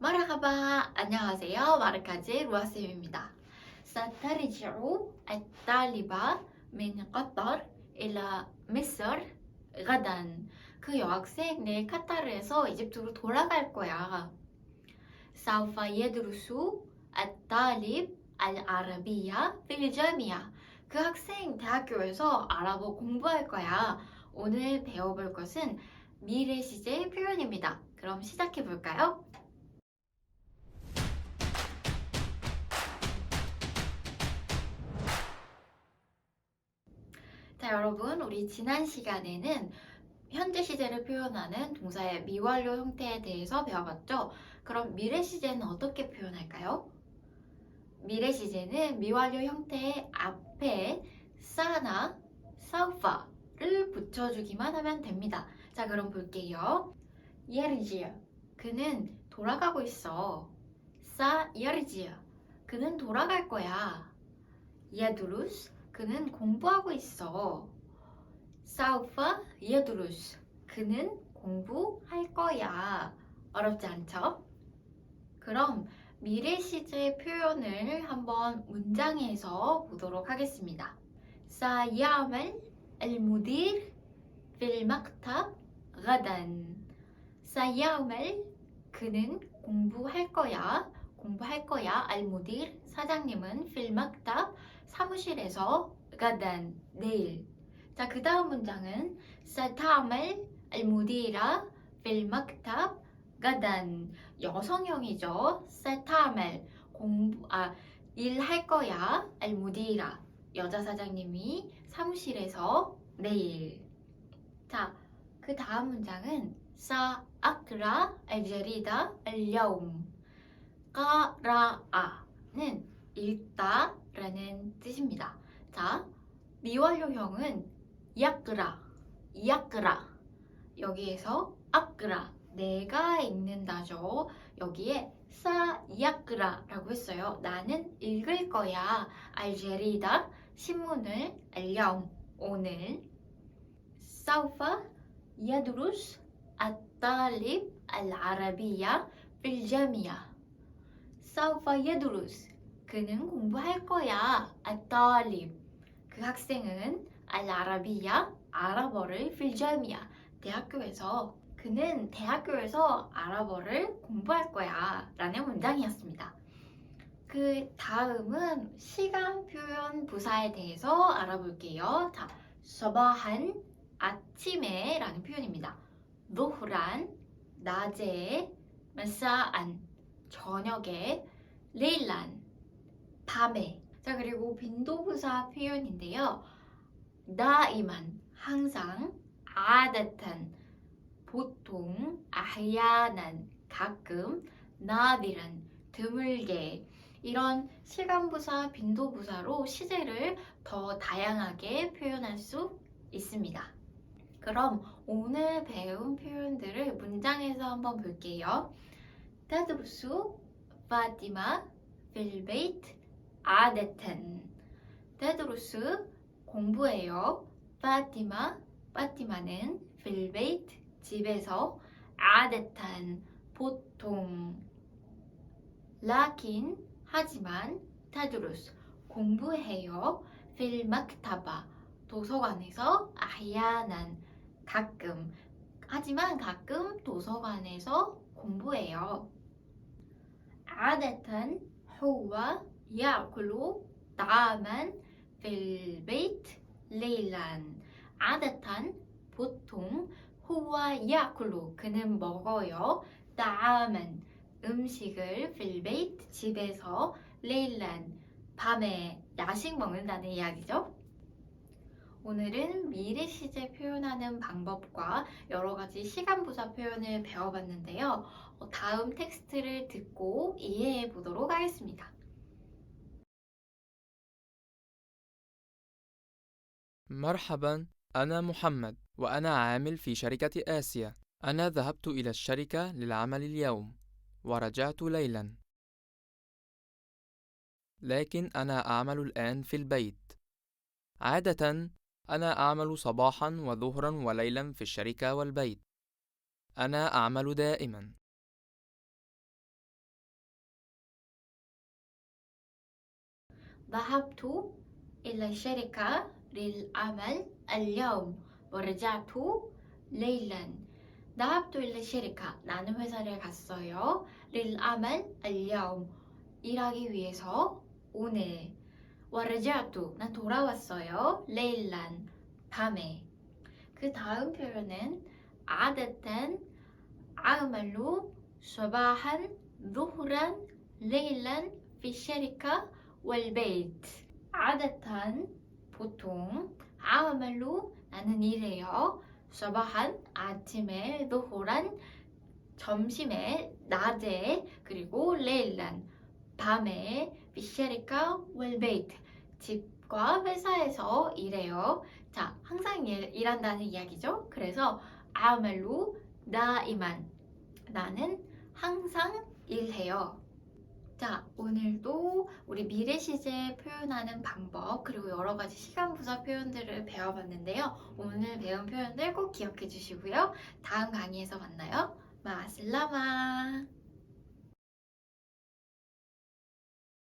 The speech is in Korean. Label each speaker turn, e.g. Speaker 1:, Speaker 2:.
Speaker 1: مرحبا 안녕하세요 마르카지 루아쌤입니다 سترجع الطالبة من قطر إلى مصر غدا 그 여학생 내일 카타르에서 이집트로 돌아갈 거야 سوف يدرس الطالب العربية في الجامعة 그 학생 대학교에서 아랍어 공부할 거야 오늘 배워볼 것은 미래 시제 표현입니다 그럼 시작해 볼까요? 자, 여러분, 우리 지난 시간에는 현재 시제를 표현하는 동사의 미완료 형태에 대해서 배워봤죠? 그럼 미래 시제는 어떻게 표현할까요? 미래 시제는 미완료 형태의 앞에 싸나 사우파를 붙여주기만 하면 됩니다. 자, 그럼 볼게요. 예르지어 그는 돌아가고 있어. 싸 예르지어 그는 돌아갈 거야. 예두루스 그는 공부하고 있어. 사우파 예두루스 그는 공부할 거야. 어렵지 않죠? 그럼 미래 시제 표현을 한번 문장에서 보도록 하겠습니다. سيعمل المدير في المكتب غدا. سيعمل 그는 공부할 거야. 공부할 거야. 알무딜 사장님은 필막답 사무실에서 가단 내일. 자, 그 다음 문장은 사타멜 알무디라 필막탑 가단 여성형이죠. 사타멜 공부 아 일할 거야 알무디라. 여자 사장님이 사무실에서 내일. 자, 그 다음 문장은 사 아크라 알제리다 알려움. 까라아. 는 읽다라는 뜻입니다. 자, 미완료형은 야끄라, 야끄라. 여기에서 아끄라, 내가 읽는다죠. 여기에 사야끄라라고 했어요. 나는 읽을 거야. 알제리다 신문을 알려움 오늘. 사우파 يدرس الطالب العربية في الجامعة. سوف يدرس 그는 공부할 거야. الطالب 그 학생은 العربية 아랍어를 في الجامعة 대학교에서 그는 대학교에서 아랍어를 공부할 거야 라는 문장이었습니다. 그 다음은 시간 표현 부사에 대해서 알아볼게요. 자, 서바한 아침에 라는 표현입니다. 노후란 낮에 마사안 저녁에 레일란 밤에 자 그리고 빈도부사 표현인데요. 다이만 항상 아다탄 보통 아야난 가끔 나디란 드물게 이런 시간부사 빈도부사로 시제를 더 다양하게 표현할 수 있습니다. 그럼 오늘 배운 표현들을 문장에서 한번 볼게요. تدرس فاطمة في البيت عادة تدرس 공부해요. 파티마 파티마는 في البيت 집에서 عادة 보통 라킨 하지만 تدرس 공부해요. في المكتبة 도서관에서 أحيانا 가끔 하지만 가끔 도서관에서 공부해요. عادة هو يأكل طعاما في البيت ليلا عادة 보통 هو يأكل 그는 먹어요. طعاما 음식을 في البيت 집에서 ليلا 밤에 야식 먹는다는 이야기죠. 오늘은 미래 시제 표현하는 방법과 여러 가지 시간 부사 표현을 배워봤는데요. 어, 다음 텍스트를 듣고 이해해 보도록 하겠습니다.
Speaker 2: مرحبا أنا محمد وأنا عامل في شركة آسيا. أنا ذهبت إلى الشركة للعمل اليوم ورجعت ليلا. لكن أنا أعمل الآن في البيت. عادة أنا أعمل صباحا وظهرا وليلا في الشركة والبيت. أنا أعمل دائما.
Speaker 1: ذهبت إلى الشركة للعمل اليوم ورجعت ليلا ذهبت إلى الشركة 나는 회사를 갔어요 للعمل اليوم 일하기 위해서 오늘 ورجعت 난 돌아왔어요 ليلا 밤에 그 다음 표현은 عادة أعمل صباحا ظهرا ليلا في الشركة والبيت عادة 보통 아말로 나는 이래요. 서바한 아침에 노호란 점심에 낮에 그리고 레일란 밤에 비샤리카 웰베이트 집과 회사에서 일해요. 자, 항상 일, 한다는 이야기죠. 그래서 아말로 나이만 나는 항상 일해요. 자, 오늘도 우리 미래 시제 표현하는 방법 그리고 여러 가지 시간 부사 표현들을 배워봤는데요. 오늘 배운 표현들 꼭 기억해 주시고요. 다음 강의에서 만나요. 마슬라마.